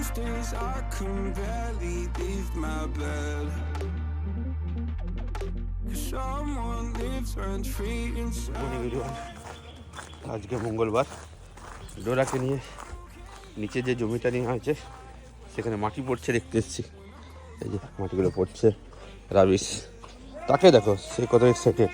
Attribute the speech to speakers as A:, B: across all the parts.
A: Most days I can barely leave my bed. Someone lives rent free inside.
B: আজকে মঙ্গলবার ডোরাকে নিয়ে নিচে যে জমিটা নেওয়া হয়েছে সেখানে মাটি পড়ছে দেখতে এসেছি এই যে মাটিগুলো পড়ছে রাবিশ তাকে দেখো সে কত এক্সাইটেড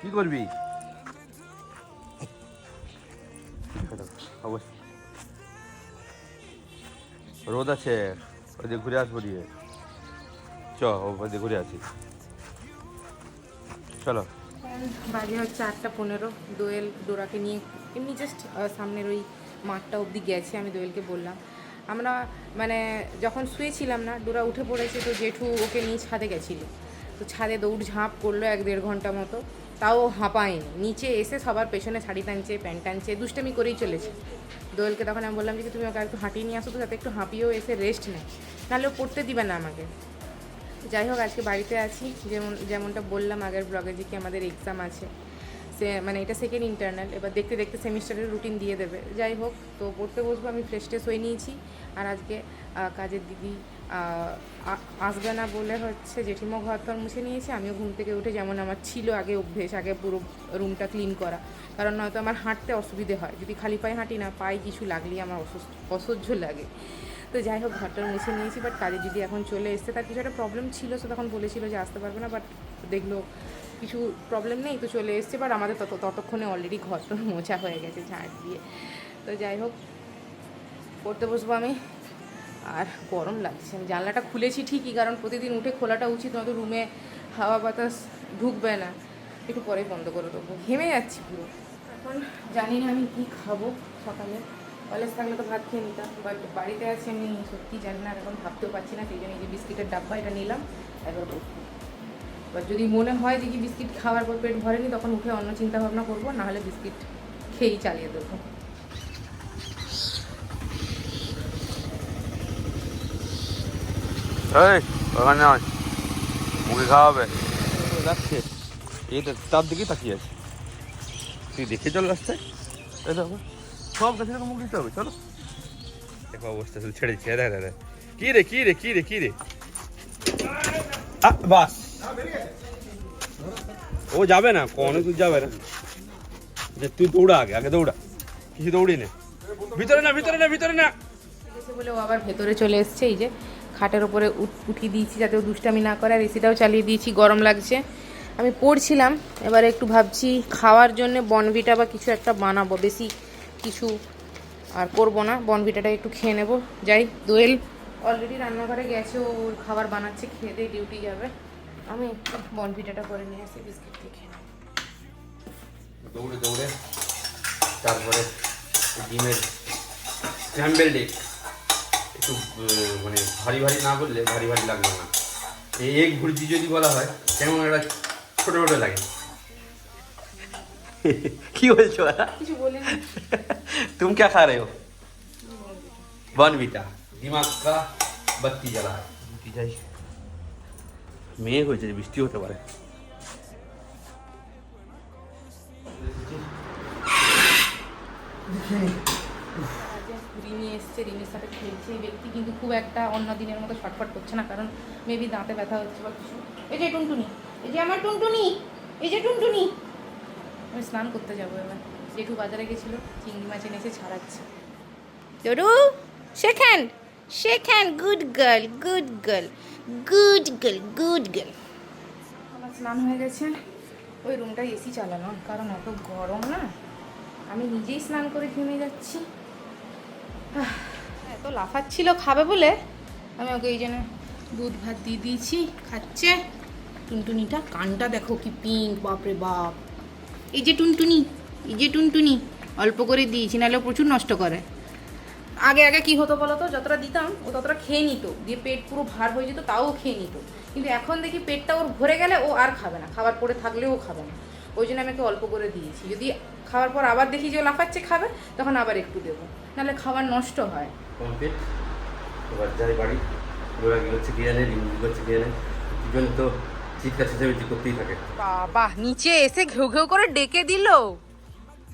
B: কি করবি? অবশ্যই। রোদ আছে ওই যে ঘুরে আসব দিয়ে চ ওই দিয়ে ঘুরে আসি। চলো।
C: বাজে হচ্ছে আটটা পনেরো। দোয়েল ডোরাকে নিয়ে এমনি জাস্ট সামনের ওই মাঠটা অবধি গেছে, আমি দোয়েলকে বললাম। আমরা মানে যখন শুয়েছিলাম না ডোরা উঠে পড়েছে তো জেঠু ওকে নিয়ে ছাদে গেছিল। তো ছাদে দৌড় ঝাঁপ করল এক দেড় ঘণ্টা মতো। তাও হাঁপায়নি। নিচে এসে সবার পেছনে শাড়ি টানছে, প্যান্ট টানছে, দুষ্টামি করেই চলেছে। দোয়েলকে তখন আমি বললাম যে, তুমি ওকে একটু হাঁটিয়ে নিয়ে আসো তো, যাতে একটু হাঁপিয়েও এসে রেস্ট নেয়। নাহলে ও পড়তে দিবে না আমাকে। যাই হোক, আজকে বাড়িতে আছি। যেমন, যেমনটা বললাম আগের ব্লগে যে কি আমাদের এক্সাম আছে। সে মানে এটা সেকেন্ড ইন্টারনাল এবার দেখতে দেখতে সেমিস্টারের রুটিন দিয়ে দেবে। যাই হোক, তো পড়তে বসবো, আমি ফ্রেশ ট্রেশ হয়ে নিয়েছি। আর আজকে কাজের দিদি আসবে না বলে হচ্ছে জেঠিমা ঘর তোর মুছে নিয়েছে। আমিও ঘুম থেকে উঠে যেমন আমার ছিল আগে অভ্যেস, আগে পুরো রুমটা ক্লিন করা। কারণ নয়তো আমার হাঁটতে অসুবিধে হয়। যদি খালি পায়ে হাঁটি না, পায়ে কিছু লাগলেই আমার অসুস্থ, অসহ্য লাগে। তো যাই হোক, ঘরটা মুছে নিয়েছি বাট কাজে যদি এখন চলে এসছে, তার কিছু একটা প্রবলেম ছিল, সে তখন বলেছিল যে আসতে পারবে না বাট দেখল কিছু প্রবলেম নেই, তো চলে এসছে বাট আমাদের তত, ততক্ষণে অলরেডি ঘরটা মোছা হয়ে গেছে ঝাঁট দিয়ে। তো যাই হোক, পড়তে বসবো আমি। আর গরম লাগছে। আমি জানলাটা খুলেছি ঠিকই, কারণ প্রতিদিন উঠে খোলাটা উচিত, নয়তো রুমে হাওয়া বাতাস ঢুকবে না। একটু পরে বন্ধ করে দেবো। ঘেমে যাচ্ছি পুরো। এখন জানি না আমি কী খাব সকালে। কলেজ থাকলে তো ভাত খেয়ে নিতাম, বাট বাড়িতে আছি আমি সত্যি জানি না এখন ভাবতেও পারছি না, সেই জন্য এই যে বিস্কিটের ডাব্বা এটা নিলাম, একবার করব এবার যদি মনে হয় যে কি বিস্কিট খাওয়ার পর পেট ভরেনি, তখন উঠে অন্য চিন্তা ভাবনা করব, নাহলে বিস্কিট খেয়েই চালিয়ে দেবো।
B: এই ওখানে নয় মুখে খাওয়াবে। যাচ্ছে। তার দিকেই তাকিয়ে আছে। তুই দেখে চল রাস্তায়। এই দেখো সব কাছে মুখ দিতে হবে চলো। দেখো অবস্থা শুধু ছেড়ে দিচ্ছে। দেখ দেখ কি রে কি রে কি রে কি রে? আ, বাস। ও যাবে না অনেক দূর যাবে না। যে তুই দৌড়া আগে আগে দৌড়া। কিছু দৌড়ি না। ভিতরে না ভিতরে না ভিতরে না।
C: বলে ও আবার ভেতরে চলে এসছে এই যে খাটের ওপরে উঠ- উঠিয়ে দিয়েছি যাতে দুষ্টামি না করে, আর এসিটাও চালিয়ে দিয়েছি, গরম লাগছে। আমি পড়ছিলাম, এবারে একটু ভাবছি খাওয়ার জন্য বনভিটা বা কিছু একটা বানাবো, বেশি কিছু আর করব না বনভিটাটা একটু খেয়ে নেব। যাই, দোয়েল অলরেডি রান্নাঘরে গেছে, ও খাবার বানাচ্ছে, খেয়ে দিয়ে ডিউটি যাবে। আমি একটু বনভিটাটা করে নিয়ে আসি, বিস্কিট খেয়ে।
B: দৌড়ে দৌড়ে, তারপরে ডিমের স্ক্র্যাম্বেল এগ একটু আহ, মানে ভারী ভারী না বললে ভারী ভারী লাগবে না এই এগ ভুর্জি যদি বলা হয় কেমন একটা ছোটো ছোটো লাগে কি বলছো
C: কিছু বলিনি
B: तुम क्या खा रहे हो বনভিটা দিমাগ কা বাত্তি জ্বালা কি যাই মেয়ে হয়েছে বৃষ্টি হতে পারে
C: আজকে রিমি এসছে রিমির সাথে খেলছে এই ব্যক্তি কিন্তু খুব একটা অন্য দিনের মতো ছটফট করছে না কারণ মেবি দাঁতে ব্যথা হচ্ছে বা কিছু। এই যে টুনটুনি এই যে আমার টুনটুনি এই যে টুনটুনি। আমি স্নান করতে যাব এবার। জেঠু বাজারে গেছিল চিংড়ি মাছ এনেছে ছাড়াচ্ছে। টরু শেখান শেখান good girl good girl good girl good girl আমার স্নান হয়ে গেছে। ওই রুমটা এসি চালানো কারণ এত গরম না। আমি নিজেই স্নান করে ঘেমে যাচ্ছি। এত লাফাচ্ছিল, খাবে বলে? আমি ওকে এই জন্য দুধ ভাত দিয়ে দিয়েছি, খাচ্ছে। টুনটুনিটা, কানটা দেখো কি পিঙ্ক বাপরে বাপ। এই যে টুনটুনি, এই যে টুনটুনি, অল্প করে দিয়েছি, নাহলে প্রচুর নষ্ট করে। আগে আগে কি হতো বলো তো, যতটা দিতাম, ও ততটা খেয়ে নিত। দিয়ে পেট পুরো ভার হয়ে যেত, তাও খেয়ে নিত। কিন্তু এখন দেখি পেটটা ওর ভরে গেলে ও আর খাবে না, খাবার পরে থাকলেও খাবে না। ওই জন্য আমি একটু অল্প করে দিয়েছি। যদি খাওয়ার পর আবার দেখি যে ও লাফাচ্ছে খাবে তখন আবার একটু দেবো। নাহলে খাবার নষ্ট হয়।
B: কমপ্লিট এবার যাই বাড়ি। ওরা কি হচ্ছে কি করছে কি দুজন তো চিৎকার চেঁচামেচি করতেই থাকে।
C: বাবা নিচে এসে ঘেউ ঘেউ করে ডেকে দিল।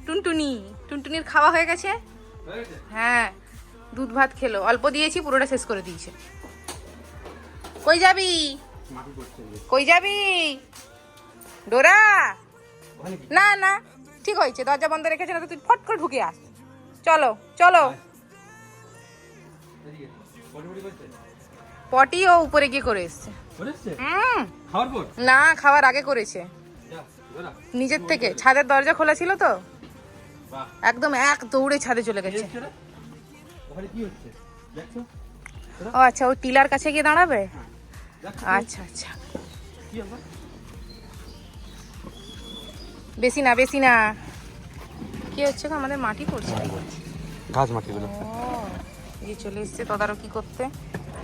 C: টুনটুনি টুনটুনির খাওয়া হয়ে গেছে? হ্যাঁ দুধ ভাত খেলো। অল্প দিয়েছি পুরোটা শেষ করে দিয়েছে। কই যাবি? কই যাবি? ডোরা! না না ঠিক হয়েছে দরজা বন্ধ রেখেছে না তো তুই ফট করে ঢুকে আস। চলো চলো। পটি ও উপরে গিয়ে করে এসছে। না খাওয়ার আগে করেছে। নিজের থেকে। ছাদের দরজা খোলা ছিল তো? একদম এক দৌড়ে ছাদে চলে গেছে। ও আচ্ছা ও টিলার কাছে গিয়ে দাঁড়াবে? আচ্ছা আচ্ছা।
B: আবার
C: বেশি না বেশি না। কি হচ্ছে গো? আমাদের মাটি পড়ছে।
B: ঘাস মাটিগুলো।
C: ও এই চলে এসছে তদারকি করতে।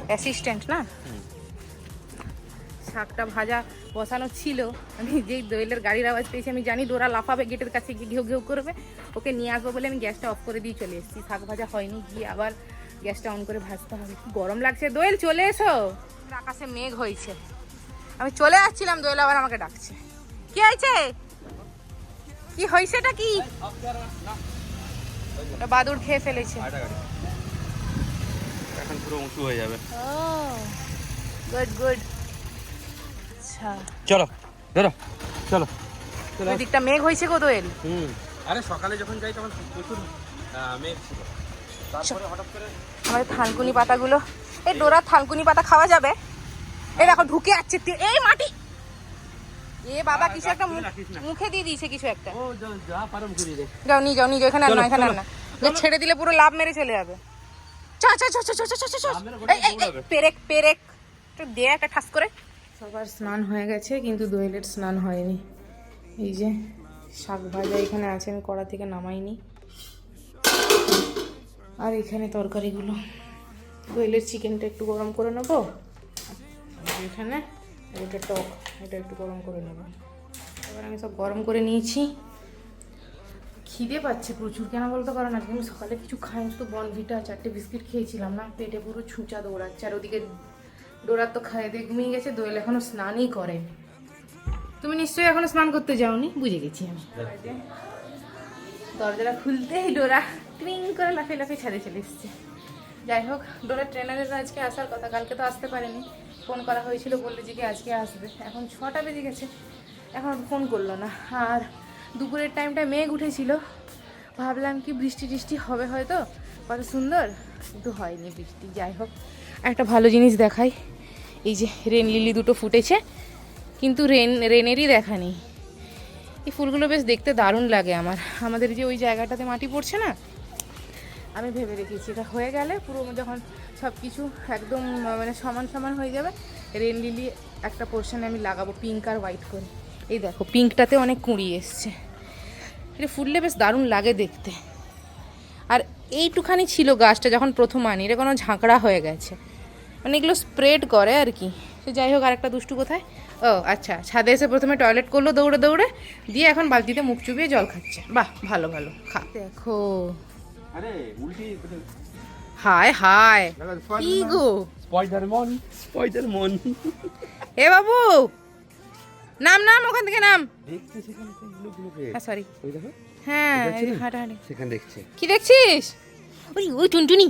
C: অ্যাসিস্ট্যান্ট না? শাকটা ভাজা বসানো ছিল। আমি যেই দোয়েলের গাড়ির আওয়াজ পেয়েছি আমি জানি দোরা লাফাবে গেটের কাছে গিয়ে ঘেউ ঘেউ করবে। ওকে নিয়ে আসব বলে আমি গ্যাসটা অফ করে দিয়ে চলে এসেছি। শাক ভাজা হয়নি গিয়ে আবার গ্যাসটা অন করে ভাজতে হবে। কি গরম লাগছে। দোয়েল চলে এসো। আকাশে মেঘ হয়েছে। আমি চলে আসছিলাম দোয়েল আবার আমাকে ডাকছে। কি হয়েছে? কি হয়েছেটা কি? ওটা বাদুড় খেয়ে ফেলেছে।
B: এখন পুরো উঁচু হয়ে যাবে।
C: গুড গুড আচ্ছা।
B: চলো ধরো চলো।
C: দিকটা মেঘ হয়েছে গো দোয়েল।
B: হুম। আরে সকালে যখন যাই তখন প্রচুর মেঘ ছিল। তারপরে হঠাৎ করে
C: আমাদের থানকুনি পাতাগুলো এই ডোরা থানকুনি পাতা খাওয়া যাবে। এই দেখো ঢুকে যাচ্ছে এই মাটি এ বাবা কিছু একটা মুখে দিয়ে দিয়েছে কিছু একটা। যাও ছেড়ে দিলে পুরো লাভ মেরে চলে যাবে। চা পেরেক পেরেক। একটা ঠাস করে। সবার স্নান হয়ে গেছে কিন্তু দোয়েলের স্নান হয়নি। এই যে শাক ভাজা এখানে আছে আমি কড়া থেকে নামাইনি। আর এখানে তরকারিগুলো। দোয়েলের চিকেনটা একটু গরম করে নেব। এখানে আর এটা টক এটা একটু গরম করে নেব। এবার আমি সব গরম করে নিয়েছি। খিদে পাচ্ছে প্রচুর, কেন বলতে? পারো না আমি সকালে কিছু খাইনি শুধু বনভিটা চারটে বিস্কিট খেয়েছিলাম না, পেটে পুরো ছুঁচা দৌড়াচ্ছে। আর ওদিকে ডোরার তো খাইয়ে দিয়ে ঘুমিয়ে গেছে, দোয়েল এখনও স্নানই করে তুমি নিশ্চয়ই এখনও স্নান করতে যাওনি? বুঝে গেছি আমি। দরজাটা খুলতেই ডোরা ট্রিং করে লাফিয়ে লাফিয়ে ছাদে চলে এসছে। যাই হোক, ডোরা ট্রেনারের আজকে আসার কথা, কালকে তো আসতে পারেনি। ফোন করা হয়েছিল, বলল যে কি আজকে আসবে। এখন ছটা বেজে গেছে, এখন ফোন করল না। আর দুপুরের টাইমটা মেঘ উঠেছিল। ভাবলাম কি বৃষ্টি টিষ্টি হবে হয়তো, কত সুন্দর, কিন্তু হয়নি বৃষ্টি, যাই হোক। একটা ভালো জিনিস দেখাই, এই যে রেন লিলি দুটো ফুটেছে, কিন্তু রেন রেনেরই দেখা নেই। এই ফুলগুলো বেশ দেখতে দারুণ লাগে আমার। আমাদের যে ওই জায়গাটাতে মাটি পড়ছে না, আমি ভেবে রেখেছি, এটা হয়ে গেলে পুরো যখন সব কিছু একদম মানে সমান সমান হয়ে যাবে। রেন লিলি একটা পোর্শনে আমি লাগাবো পিঙ্ক আর হোয়াইট করে। এই দেখো পিঙ্কটাতে অনেক কুঁড়ি এসছে। এটা ফুললে বেশ দারুণ লাগে দেখতে। আর এইটুখানি ছিল গাছটা যখন প্রথম আনি এটা কোনো ঝাঁকড়া হয়ে গেছে। মানে এগুলো স্প্রেড করে আর কি। তো যাই হোক আরেকটা দুষ্টু কোথায়? ও আচ্ছা ছাদে এসে প্রথমে টয়লেট করল দৌড়ে দৌড়ে দিয়ে এখন বালতিতে মুখ চুবিয়ে জল খাচ্ছে। বাহ ভালো ভালো খা। দেখো।
B: আরে উল্টি
C: হায় হায়। কি গো?
B: স্পাইডার মন। স্পাইডার মন।
C: এ বাবু নাম নাম ওখান থেকে নাম। হ্যাঁ সরি হ্যাঁ হাঁটাহাঁটি।
B: সেখানে দেখছে।
C: কি দেখছিস? ওই ওই টুনটুনি।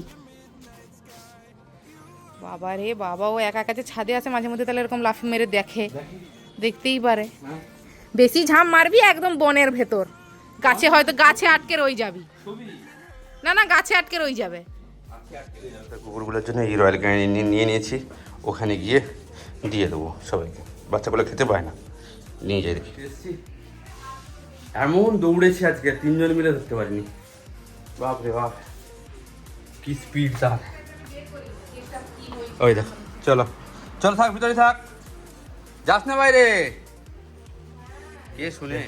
C: বাবা রে বাবা ও একা কাছে ছাদে আছে মাঝে মধ্যে তাহলে এরকম লাফ মেরে দেখে। দেখতেই পারে।
B: হ্যাঁ।
C: বেশি ঝাম মারবি একদম বনের ভেতর। গাছে হয়তো গাছে আটকে রয়ে যাবি। না না গাছে আটকে রয়ে যাবে।
B: কুকুরগুলোর জন্য এই রয়্যাল ক্যানি নিয়ে নিয়েছি। ওখানে গিয়ে দিয়ে দেবো সবাইকে। বাচ্চাগুলো খেতে পায় না। নিয়ে যাই দেখি। এমন দৌড়েছি আজকে তিনজন মিলে ধরতে পারিনি। বাপ রে বাপ। কি স্পিড তার ওই দেখ চলো। চলো থাক ভিতরে থাক। যাস না বাইরে। কে শুনে?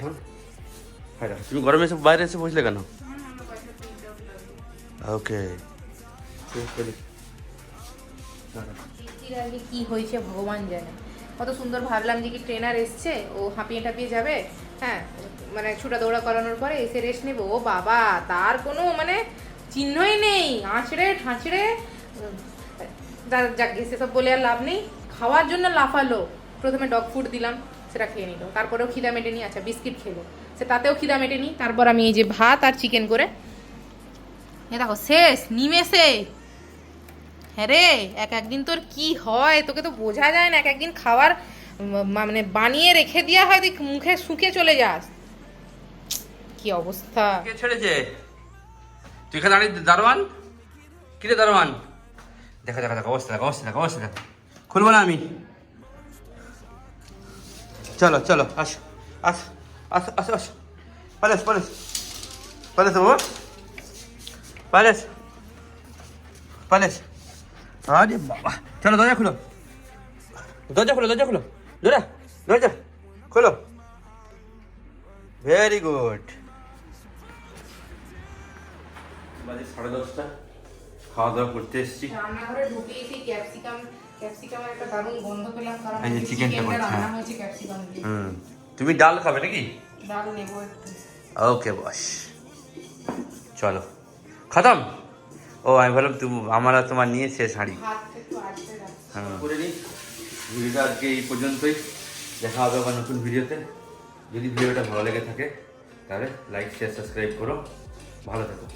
B: তুমি গরমে এসে বাইরে এসে বসলে কেন? ওকে
C: আগে কি হয়েছে ভগবান জানে। কত সুন্দর ভাবলাম যে কি ট্রেনার এসছে, ও হাঁপিয়ে টাপিয়ে যাবে হ্যাঁ মানে ছুটা দৌড়া করানোর পরে এসে রেস্ট নেব। ও বাবা, তার কোনো মানে চিহ্নই নেই। আঁচড়ে ঠাঁচড়ে যাক সেসব বলে আর লাভ নেই। খাওয়ার জন্য লাফালো। প্রথমে ডগ ফুড দিলাম, সেটা খেয়ে নিল। তারপরেও খিদা মেটেনি আচ্ছা বিস্কিট খেলো। সে তাতেও খিদা মেটেনি। তারপর আমি এই যে ভাত আর চিকেন করে, এ দেখো, শেষ, নিমেষে হ্যাঁ রে এক একদিন তোর কি হয়? তোকে তো বোঝা যায় না এক একদিন উম, মানে বানিয়ে রেখে দেওয়া হয় তুই মুখে শুকে চলে যাস। কি অবস্থা?
B: কে ছেড়েছে? তুই এখানে দাঁড়িয়ে দারোয়ান? কিরে দারোয়ান? দেখা দেখা দেখা অবস্থা দেখা অবস্থা দেখা অবস্থা দেখা। খুলবো না আমি। চলো চলো আসো আসো আসো আসো আসো। পালেস পালেস। পালেস বাবা। পালেস। পালেস। আরে বাবা। চলো দরজা খুলো। দরজা খুলো দরজা খুলো। দরজা দরজা খোলো। ভেরি গুড বাজে সাড়ে দশটা। খাওয়া দাওয়া করতে এসেছি।
C: রান্নাঘরে ঢুকে এসে ক্যাপসিকাম ক্যাপসিকামের একটা দারুণ গন্ধ পেলাম কারণ
B: এই যে চিকেনটা
C: রান্না
B: হ্যাঁ।
C: হয়েছে ক্যাপসিকাম দিয়ে।
B: হুম। তুমি ডাল খাবে নাকি?
C: ডাল নেব একটু।
B: ওকে বস চলো। খতম। ও আমি বললাম তুমি আমার আর তোমার নিয়ে শেষ হাঁড়ি হ্যাঁ। করে নিই। ভিডিওটা আজকে এই পর্যন্তই। দেখা হবে আবার নতুন ভিডিওতে। যদি ভিডিওটা ভালো লেগে থাকে তাহলে লাইক শেয়ার সাবস্ক্রাইব করো। ভালো থাকো।